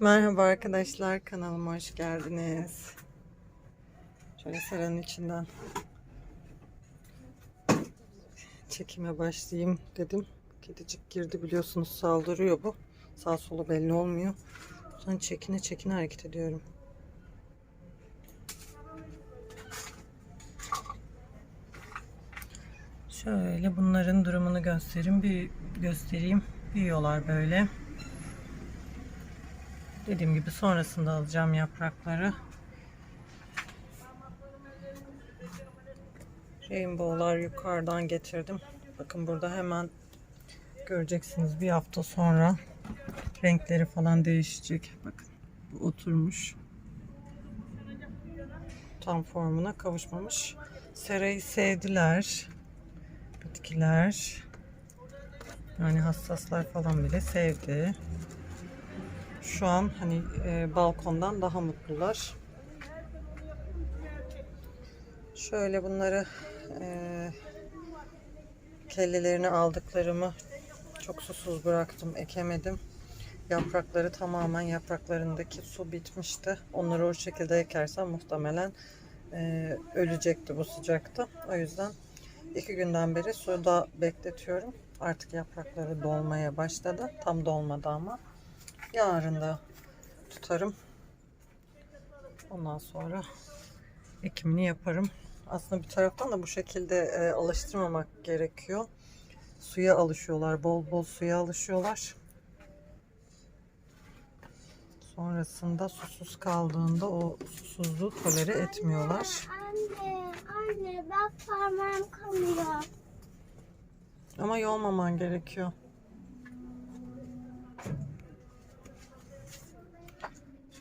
Merhaba arkadaşlar kanalıma hoş geldiniz. Şöyle seranın içinden çekime başlayayım dedim. Kedicik girdi biliyorsunuz saldırıyor bu. Sağ solu belli olmuyor. Sonra çekine çekine hareket ediyorum. Şöyle bunların durumunu göstereyim. Bir göstereyim. Büyüyorlar böyle. Dediğim gibi sonrasında alacağım yaprakları. Rainbow'lar yukarıdan getirdim. Bakın burada hemen göreceksiniz bir hafta sonra renkleri falan değişecek. Bakın bu oturmuş. Tam formuna kavuşmamış. Serayı sevdiler. Bitkiler. Yani hassaslar falan bile sevdi. Şu an hani e, balkondan daha mutlular. Şöyle bunları e, kellelerini aldıklarımı çok susuz bıraktım, ekemedim. Yaprakları tamamen yapraklarındaki su bitmişti. Onları o şekilde ekersem muhtemelen e, ölecekti bu sıcakta. O yüzden iki günden beri suda bekletiyorum. Artık yaprakları dolmaya başladı. Tam dolmadı ama. Yarın da tutarım. Ondan sonra ekimini yaparım. Aslında bir taraftan da bu şekilde e, alıştırmamak gerekiyor. Suya alışıyorlar. Bol bol suya alışıyorlar. Sonrasında susuz kaldığında o susuzluğu tolere etmiyorlar. Anne, anne bak parmağım kanıyor. Ama yolmaman gerekiyor.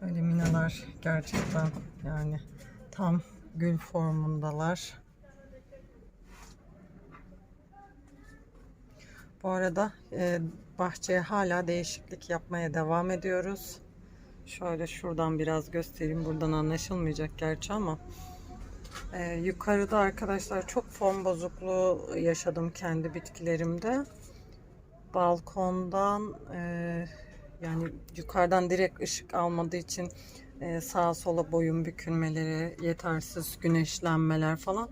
Şöyle minalar gerçekten yani tam gül formundalar. Bu arada e, bahçeye hala değişiklik yapmaya devam ediyoruz. Şöyle şuradan biraz göstereyim. Buradan anlaşılmayacak gerçi ama ee, yukarıda arkadaşlar çok form bozukluğu yaşadım kendi bitkilerimde. Balkondan e, yani yukarıdan direkt ışık almadığı için e, sağa sola boyun bükülmeleri, yetersiz güneşlenmeler falan.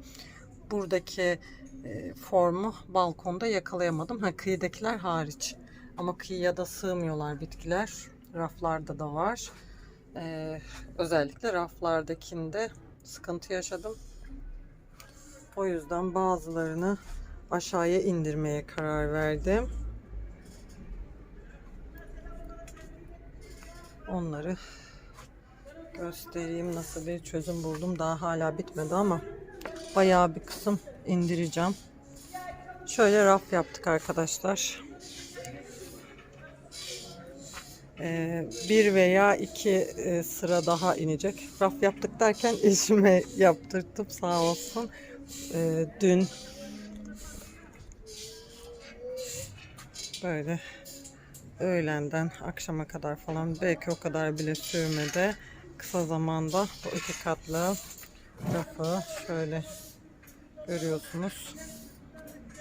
Buradaki e, formu balkonda yakalayamadım. Ha, kıyıdakiler hariç. Ama kıyıya da sığmıyorlar bitkiler. Raflarda da var. E, özellikle raflardakinde sıkıntı yaşadım. O yüzden bazılarını aşağıya indirmeye karar verdim. Onları göstereyim nasıl bir çözüm buldum. Daha hala bitmedi ama bayağı bir kısım indireceğim. Şöyle raf yaptık arkadaşlar. Ee, bir veya iki e, sıra daha inecek. Raf yaptık derken eşime yaptırttım sağ olsun. Ee, dün böyle öğlenden akşama kadar falan belki o kadar bile sürmedi. Kısa zamanda bu iki katlı rafı şöyle görüyorsunuz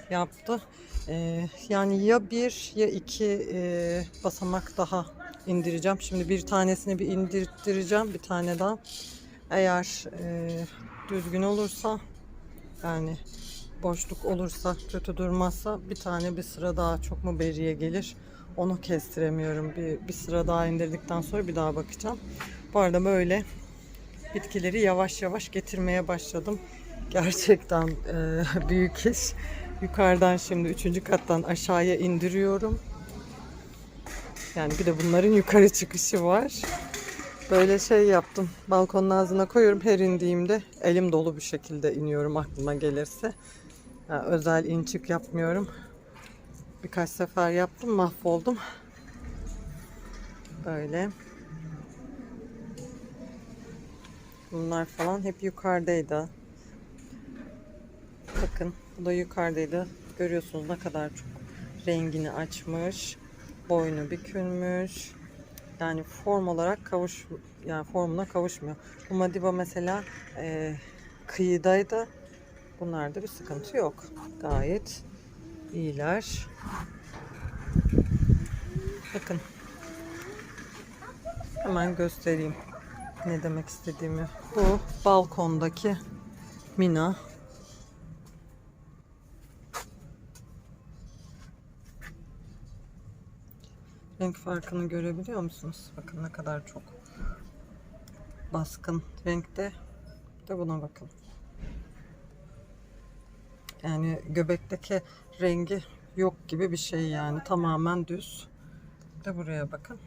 yaptı. Ee, yani ya bir ya iki e, basamak daha indireceğim. Şimdi bir tanesini bir indirttireceğim bir tane daha. Eğer e, düzgün olursa yani boşluk olursa kötü durmazsa bir tane bir sıra daha çok mu beriye gelir onu kestiremiyorum. Bir, bir sıra daha indirdikten sonra bir daha bakacağım. Bu arada böyle bitkileri yavaş yavaş getirmeye başladım. Gerçekten e, büyük iş. Yukarıdan şimdi üçüncü kattan aşağıya indiriyorum. Yani bir de bunların yukarı çıkışı var. Böyle şey yaptım. Balkonun ağzına koyuyorum. Her indiğimde elim dolu bir şekilde iniyorum aklıma gelirse. Yani özel in çık yapmıyorum. Birkaç sefer yaptım mahvoldum. Böyle. Bunlar falan hep yukarıdaydı. Bakın bu da yukarıdaydı. Görüyorsunuz ne kadar çok rengini açmış. Boynu bükülmüş. Yani form olarak kavuş yani formuna kavuşmuyor. Bu Madiba mesela e, kıyıdaydı. Bunlarda bir sıkıntı yok. Gayet iyiler. Bakın. Hemen göstereyim ne demek istediğimi. Bu balkondaki Mina. Renk farkını görebiliyor musunuz? Bakın ne kadar çok baskın renkte. De buna bakın. Yani göbekteki rengi yok gibi bir şey yani. Tamamen düz. Bir de buraya bakın.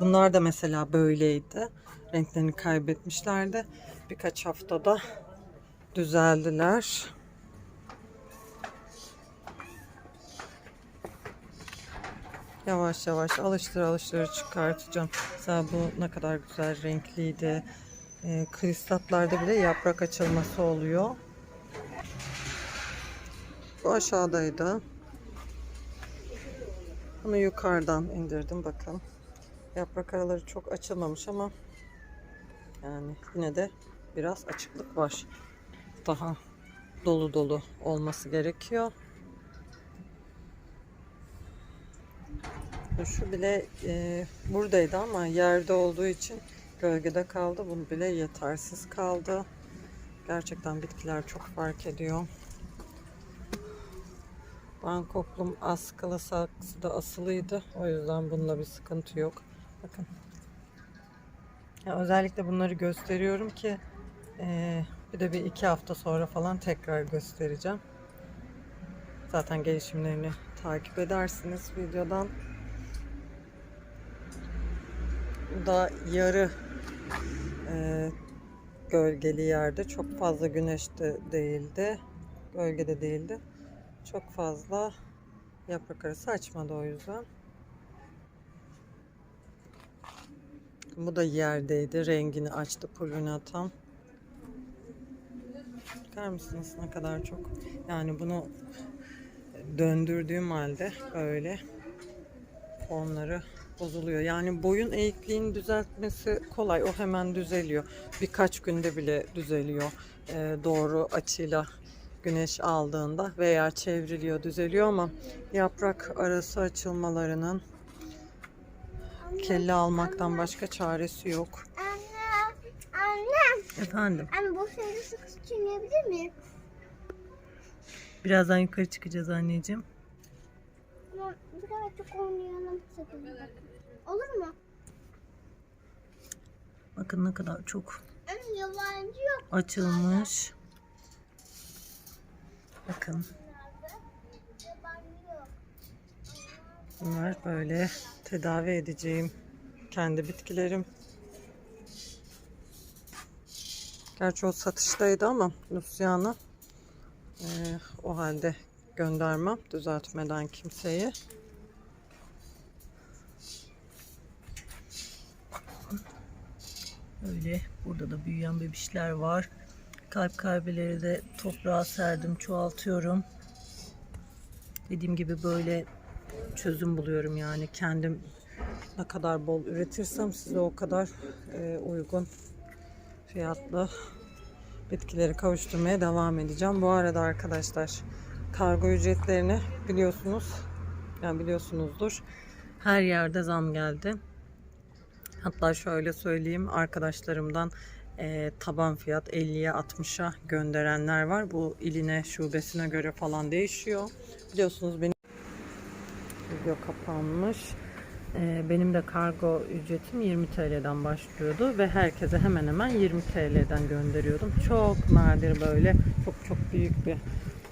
Bunlar da mesela böyleydi. Renklerini kaybetmişlerdi. Birkaç haftada düzeldiler. Yavaş yavaş alıştır alıştır çıkartacağım. Mesela bu ne kadar güzel renkliydi. Ee, kristatlarda bile yaprak açılması oluyor. Bu aşağıdaydı. Bunu yukarıdan indirdim bakın. Yaprak araları çok açılmamış ama yani yine de biraz açıklık var. Daha dolu dolu olması gerekiyor. Şu bile e, buradaydı ama yerde olduğu için gölgede kaldı. Bu bile yetersiz kaldı. Gerçekten bitkiler çok fark ediyor. Bangkoklum askılı saksıda asılıydı. O yüzden bununla bir sıkıntı yok. Bakın. Ya özellikle bunları gösteriyorum ki eee, bir de bir iki hafta sonra falan tekrar göstereceğim. Zaten gelişimlerini takip edersiniz videodan. Bu da yarı eee, gölgeli yerde. Çok fazla güneşte değildi. Gölgede değildi. Çok fazla yaprak arası açmadı o yüzden. Bu da yerdeydi. Rengini açtı tam. Bakar mısınız ne kadar çok? Yani bunu döndürdüğüm halde böyle formları bozuluyor. Yani boyun eğikliğini düzeltmesi kolay. O hemen düzeliyor. Birkaç günde bile düzeliyor. Ee, doğru açıyla güneş aldığında veya çevriliyor, düzeliyor ama yaprak arası açılmalarının kelle almaktan başka çaresi yok. Anne, anne, Efendim, anne bu şeyi sıkı çiğneyebilir miyim? birazdan yukarı çıkacağız anneciğim. Birazcık oynayalım. Olur mu? Bakın ne kadar çok Anne yabancı yok. açılmış. Bakın bunlar böyle tedavi edeceğim kendi bitkilerim. Gerçi o satıştaydı ama Luciana eee, o halde göndermem düzeltmeden kimseyi. Öyle burada da büyüyen bebişler var. Kalp kalbileri de toprağa serdim, çoğaltıyorum. Dediğim gibi böyle çözüm buluyorum yani kendim Ne kadar bol üretirsem size o kadar eee, uygun fiyatlı bitkileri kavuşturmaya devam edeceğim. Bu arada arkadaşlar kargo ücretlerini biliyorsunuz. Yani biliyorsunuzdur. Her yerde zam geldi. Hatta şöyle söyleyeyim arkadaşlarımdan eee, taban fiyat 50'ye 60'a gönderenler var. Bu iline şubesine göre falan değişiyor. Biliyorsunuz benim video kapanmış. Eee, benim de kargo ücretim 20 TL'den başlıyordu ve herkese hemen hemen 20 TL'den gönderiyordum. Çok nadir böyle çok çok büyük bir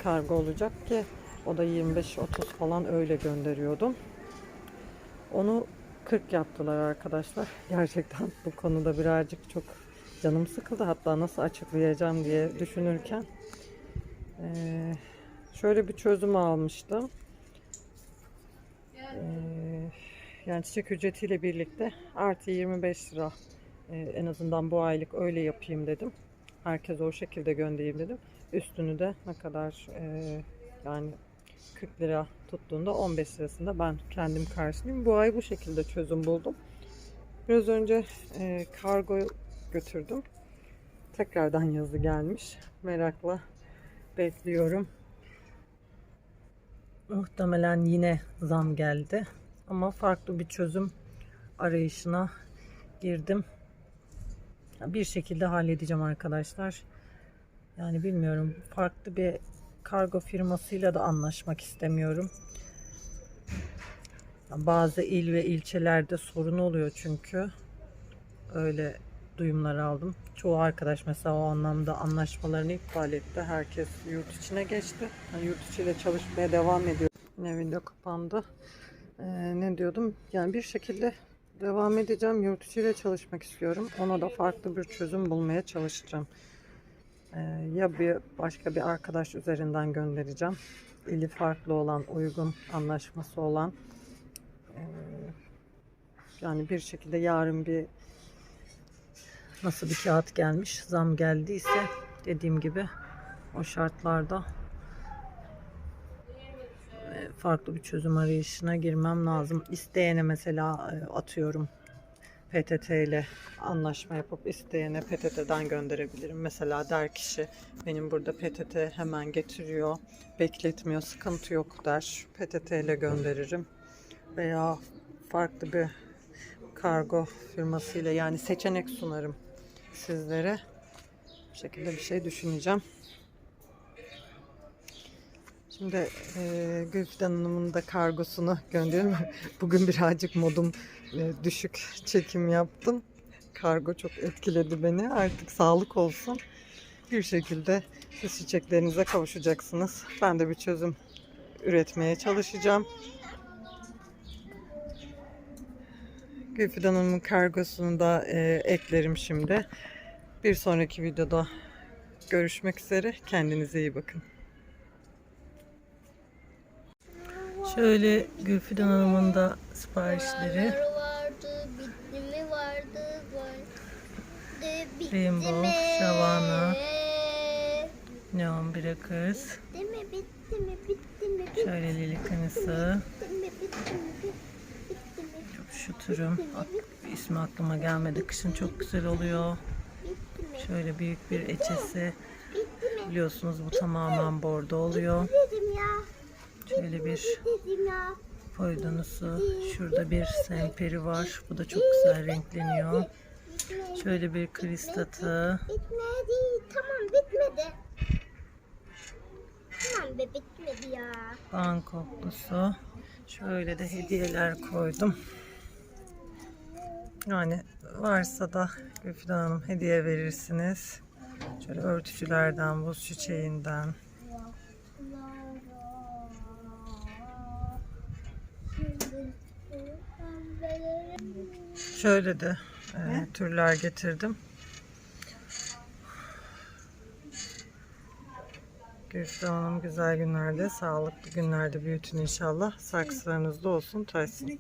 kargo olacak ki o da 25-30 falan öyle gönderiyordum. Onu 40 yaptılar arkadaşlar. Gerçekten bu konuda birazcık çok canım sıkıldı. Hatta nasıl açıklayacağım diye düşünürken şöyle bir çözüm almıştım. Yani çiçek ücretiyle birlikte artı 25 lira en azından bu aylık öyle yapayım dedim. Herkese o şekilde göndereyim dedim. Üstünü de ne kadar yani 40 lira tuttuğunda 15 lirasında ben kendim karşılayayım. Bu ay bu şekilde çözüm buldum. Biraz önce eee kargo götürdüm. Tekrardan yazı gelmiş. Merakla bekliyorum. muhtemelen yine zam geldi. Ama farklı bir çözüm arayışına girdim. Bir şekilde halledeceğim arkadaşlar. Yani bilmiyorum farklı bir kargo firmasıyla da anlaşmak istemiyorum. Bazı il ve ilçelerde sorun oluyor çünkü. Öyle duyumlar aldım. Çoğu arkadaş mesela o anlamda anlaşmalarını iptal etti. Herkes yurt içine geçti. Yani yurt içiyle çalışmaya devam ediyor. Ne video kapandı. Ee, ne diyordum? Yani bir şekilde devam edeceğim. Yurt içiyle çalışmak istiyorum. Ona da farklı bir çözüm bulmaya çalışacağım. Ee, ya bir başka bir arkadaş üzerinden göndereceğim. İli farklı olan, uygun anlaşması olan. Ee, yani bir şekilde yarın bir nasıl bir kağıt gelmiş, zam geldiyse dediğim gibi o şartlarda e, farklı bir çözüm arayışına girmem lazım. İsteyene mesela e, atıyorum PTT ile anlaşma yapıp isteyene PTT'den gönderebilirim. Mesela der kişi benim burada PTT hemen getiriyor, bekletmiyor, sıkıntı yok der. PTT ile gönderirim. Veya farklı bir kargo firmasıyla yani seçenek sunarım sizlere. Bu şekilde bir şey düşüneceğim. Şimdi e, Gülfidan Hanım'ın da kargosunu gönderelim. Bugün birazcık modum e, düşük çekim yaptım. Kargo çok etkiledi beni. Artık sağlık olsun. Bir şekilde siz çiçeklerinize kavuşacaksınız. Ben de bir çözüm üretmeye çalışacağım. Gülfidan Hanım'ın kargosunu da e, eklerim şimdi. Bir sonraki videoda görüşmek üzere. Kendinize iyi bakın. Şöyle Gülfidan Hanım'ın da siparişleri. Bitti mi bitti Rainbow, mi? Shavana. Neon Breakers. Bitti mi, bitti mi, bitti mi, bitti Şöyle Lili Kınısı. mi, bitti mi, bitti mi, Şu türüm. İsmi aklıma gelmedi. Kışın çok güzel oluyor. Şöyle büyük bir eçesi. Biliyorsunuz bu tamamen bordo oluyor. Şöyle bir. Poydonusu. Şurada bir semperi var. Bu da çok güzel renkleniyor. Şöyle bir kristatı. bitmedi, tamam bitmedi. Tamam be bitmedi ya. Bangkoklusu. Şöyle de hediyeler koydum. Yani varsa da Gülfidan Hanım hediye verirsiniz. Şöyle örtücülerden, buz çiçeğinden. Şöyle de e, türler getirdim. Gülfidan Hanım güzel günlerde, sağlıklı günlerde büyütün inşallah. Saksılarınızda olsun, taşsın.